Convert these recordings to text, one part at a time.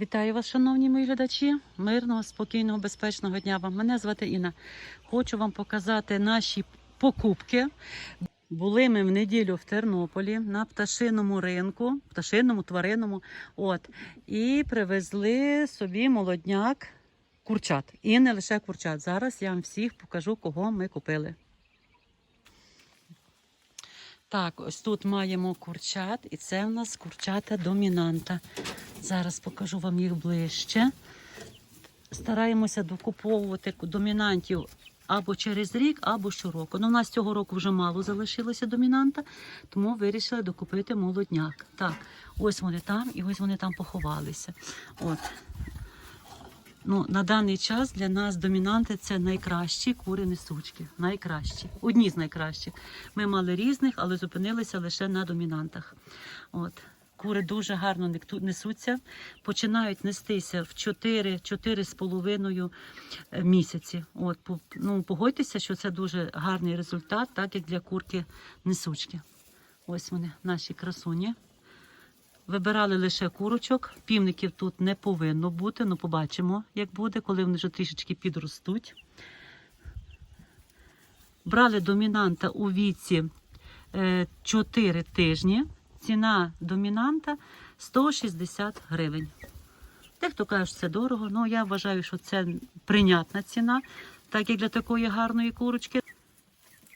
Вітаю вас, шановні мої глядачі. Мирного, спокійного, безпечного дня вам. Мене звати Інна. Хочу вам показати наші покупки. Були ми в неділю в Тернополі на пташиному ринку, пташиному, тваринному. От, і привезли собі молодняк курчат. І не лише курчат. Зараз я вам всіх покажу, кого ми купили. Так, ось тут маємо курчат, і це в нас курчата домінанта. Зараз покажу вам їх ближче. Стараємося докуповувати домінантів або через рік, або щороку. Ну, у нас цього року вже мало залишилося домінанта, тому вирішили докупити молодняк. Так, ось вони там і ось вони там поховалися. От. Ну, на даний час для нас домінанти це найкращі кури несучки. Найкращі. Одні з найкращих. Ми мали різних, але зупинилися лише на домінантах. От. Кури дуже гарно несуться, починають нестися в 4-4,5 місяці. От, ну, погодьтеся, що це дуже гарний результат, так як для курки несучки. Ось вони, наші красуні. Вибирали лише курочок. Півників тут не повинно бути. Ну, побачимо, як буде, коли вони вже трішечки підростуть. Брали домінанта у віці 4 тижні. Ціна домінанта 160 гривень. Дехто каже, що це дорого, але я вважаю, що це прийнятна ціна, так як для такої гарної курочки.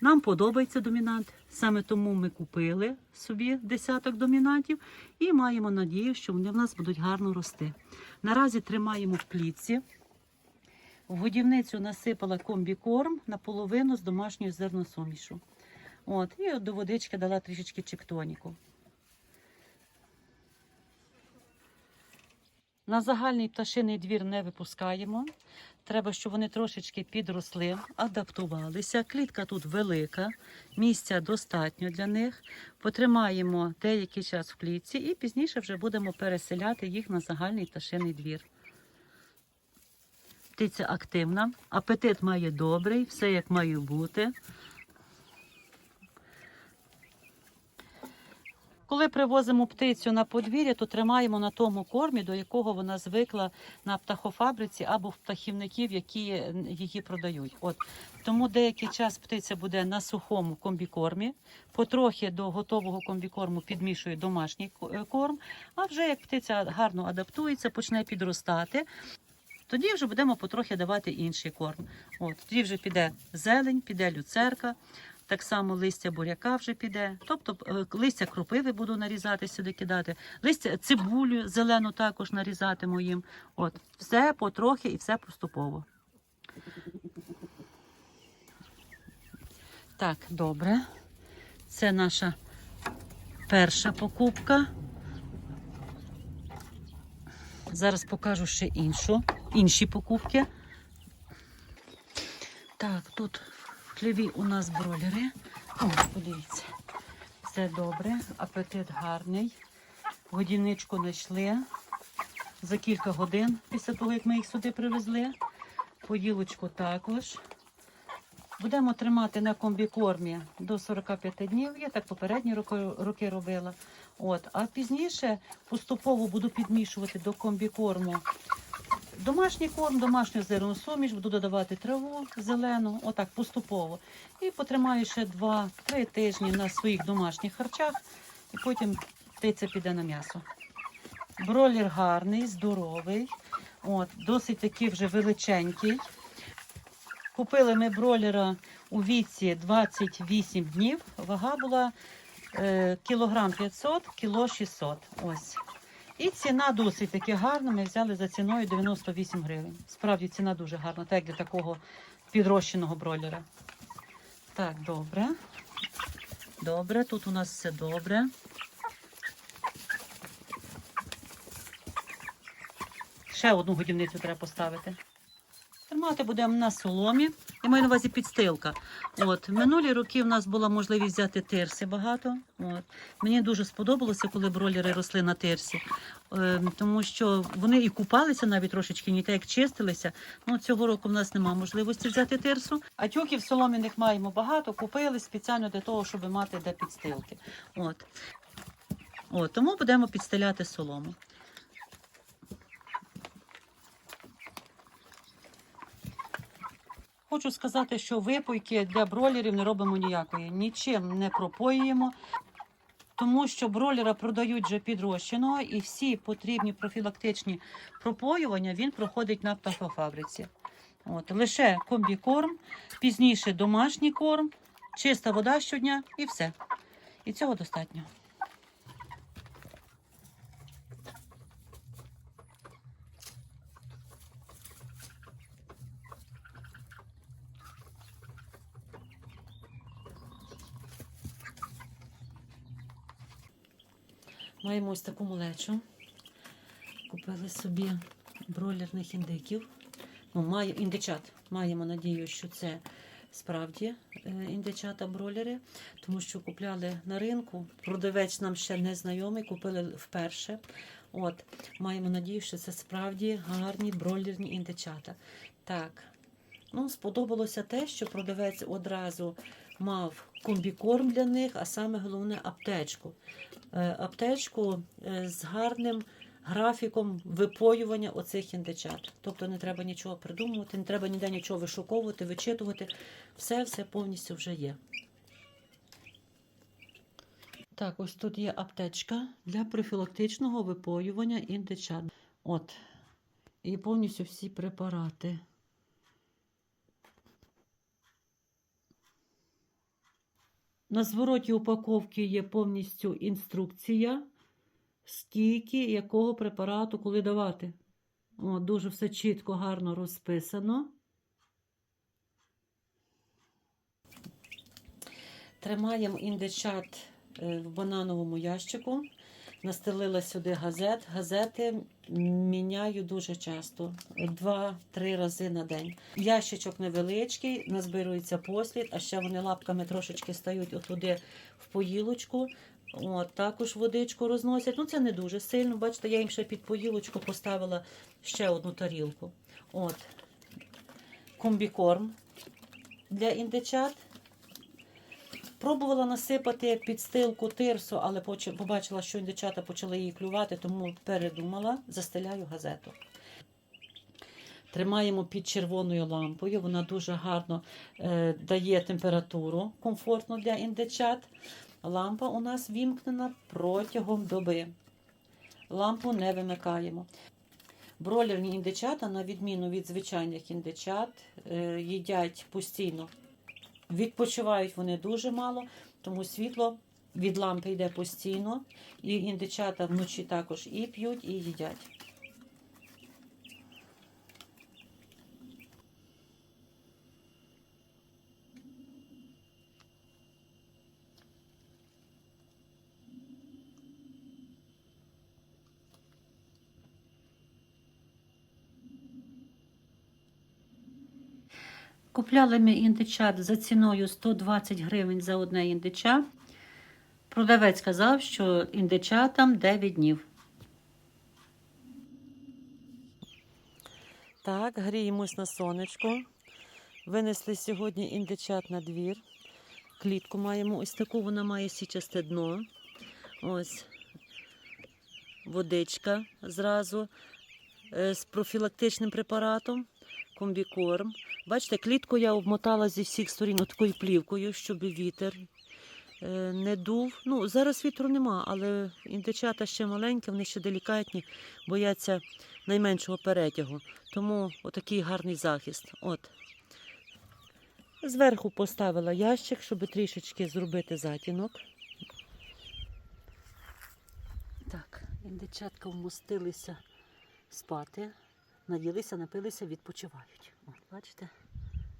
Нам подобається домінант, саме тому ми купили собі десяток домінантів і маємо надію, що вони в нас будуть гарно рости. Наразі тримаємо в клітці. В годівницю насипала комбікорм наполовину з домашньої зерносумішу. От, і до водички дала трішечки чектоніку. На загальний пташиний двір не випускаємо. Треба, щоб вони трошечки підросли, адаптувалися. Клітка тут велика, місця достатньо для них. Потримаємо деякий час в клітці і пізніше вже будемо переселяти їх на загальний пташиний двір. Птиця активна, апетит має добрий, все як має бути. Коли привозимо птицю на подвір'я, то тримаємо на тому кормі, до якого вона звикла на птахофабриці або в птахівників, які її продають. От тому деякий час птиця буде на сухому комбікормі. Потрохи до готового комбікорму підмішує домашній е, корм. А вже як птиця гарно адаптується, почне підростати. Тоді вже будемо потрохи давати інший корм. От тоді вже піде зелень, піде люцерка. Так само листя буряка вже піде. Тобто е, листя кропиви буду нарізати сюди кидати. Листя цибулю зелену також нарізатиму їм. От, все потрохи і все поступово. Так, добре. Це наша перша покупка. Зараз покажу ще іншу, інші покупки. Так, тут в у нас бролери. О, подивіться. Все добре, апетит гарний. Годівничку знайшли за кілька годин після того, як ми їх сюди привезли. Поділочку також. Будемо тримати на комбікормі до 45 днів. Я так попередні роки робила. От. А пізніше поступово буду підмішувати до комбікорму домашній корм, домашню зерну суміш, буду додавати траву зелену, отак поступово. І потримаю ще 2-3 тижні на своїх домашніх харчах, і потім птиця піде на м'ясо. Бролер гарний, здоровий, от, досить такий вже величенький. Купили ми бролера у віці 28 днів. Вага була е, кілограм 500, кіло 600. Ось. І ціна досить таки гарна. Ми взяли за ціною 98 гривень. Справді ціна дуже гарна, так для такого підрощеного бройлера. Так, добре. Добре, тут у нас все добре. Ще одну годівницю треба поставити. Тримати будемо на соломі. Я маю на увазі підстилка. От минулі роки в нас була можливість взяти тирси багато. От мені дуже сподобалося, коли бролери росли на тирсі, е, тому що вони і купалися навіть трошечки, не так як чистилися. Ну цього року в нас немає можливості взяти тирсу. А тюків солом'яних маємо багато. Купили спеціально для того, щоб мати де підстилки. От. От тому будемо підстеляти солому. Хочу сказати, що випойки для бройлерів не робимо ніякої. Нічим не пропоюємо, тому що бройлера продають вже підрощеного і всі потрібні профілактичні пропоювання він проходить на птахофабриці. От, лише комбікорм, пізніше домашній корм, чиста вода щодня і все. І цього достатньо. Маємо ось таку малечу. Купили собі бройлерних індиків. Ну, має, індичат. Маємо надію, що це справді е, індичата бройлери, тому що купляли на ринку. Продавець нам ще не знайомий, купили вперше. От, маємо надію, що це справді гарні бройлерні індичата. Так, ну, сподобалося те, що продавець одразу мав комбікорм для них, а саме головне аптечку. Е, Аптечку е, з гарним графіком випоювання оцих індичат. Тобто не треба нічого придумувати, не треба ніде нічого вишуковувати, вичитувати. Все, все повністю вже є. Так, ось тут є аптечка для профілактичного випоювання індичат. От. І повністю всі препарати. На звороті упаковки є повністю інструкція, скільки якого препарату коли давати. О, дуже все чітко, гарно розписано. Тримаємо індичат е, в банановому ящику. Настелила сюди газет. Газети міняю дуже часто, два-три рази на день. Ящичок невеличкий, назбирується послід, а ще вони лапками трошечки стають отуди в поїлочку. От, також водичку розносять. Ну, це не дуже сильно. Бачите, я їм ще під поїлочку поставила ще одну тарілку. От. Комбікорм для індичат. Пробувала насипати підстилку тирсу, але побачила, що індичата почали її клювати, тому передумала, застеляю газету. Тримаємо під червоною лампою. Вона дуже гарно е, дає температуру комфортну для індичат. Лампа у нас вімкнена протягом доби. Лампу не вимикаємо. Бройлерні індичата, на відміну від звичайних індичат, е, їдять постійно. Відпочивають вони дуже мало, тому світло від лампи йде постійно. І індичата вночі також і п'ють, і їдять. Купляли ми індичат за ціною 120 гривень за одне індича. Продавець сказав, що індичатам 9 днів. Так, гріємось на сонечку. Винесли сьогодні індичат на двір. Клітку маємо ось таку, вона має січасте дно. Ось водичка зразу е, з профілактичним препаратом, комбікорм. Бачите, клітку я обмотала зі всіх сторін такою плівкою, щоб вітер е, не дув. Ну, зараз вітру нема, але індичата ще маленькі, вони ще делікатні, бояться найменшого перетягу. Тому отакий гарний захист. От. Зверху поставила ящик, щоб трішечки зробити затінок. Так, індичатка вмостилися спати, наїлися, напилися, відпочивають. От, бачите,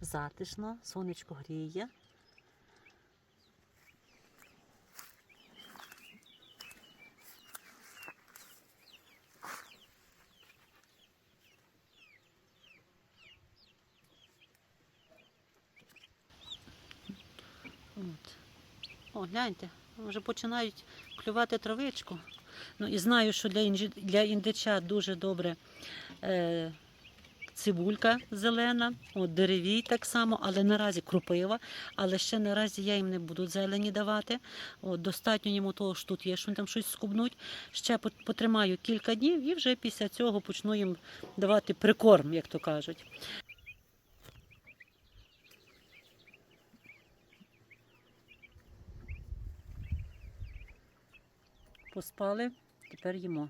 затишно, сонечко гріє. От. О, гляньте, вже починають клювати травичку. Ну і знаю, що для, для індича дуже добре е... цибулька зелена, от деревій так само, але наразі кропива, але ще наразі я їм не буду зелені давати. От, достатньо йому того, що тут є, що вони там щось скубнуть. Ще потримаю кілька днів і вже після цього почну їм давати прикорм, як то кажуть. Поспали, тепер їмо.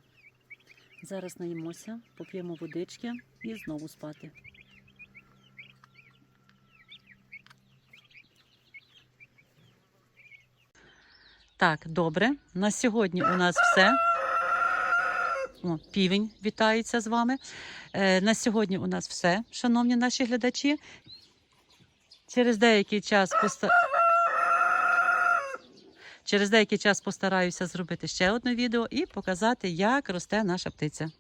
Зараз наїмося, поп'ємо водички і знову спати. Так, добре. На сьогодні у нас все. О, півень вітається з вами. Е, на сьогодні у нас все, шановні наші глядачі. Через деякий час поста... Через деякий час постараюся зробити ще одне відео і показати, як росте наша птиця.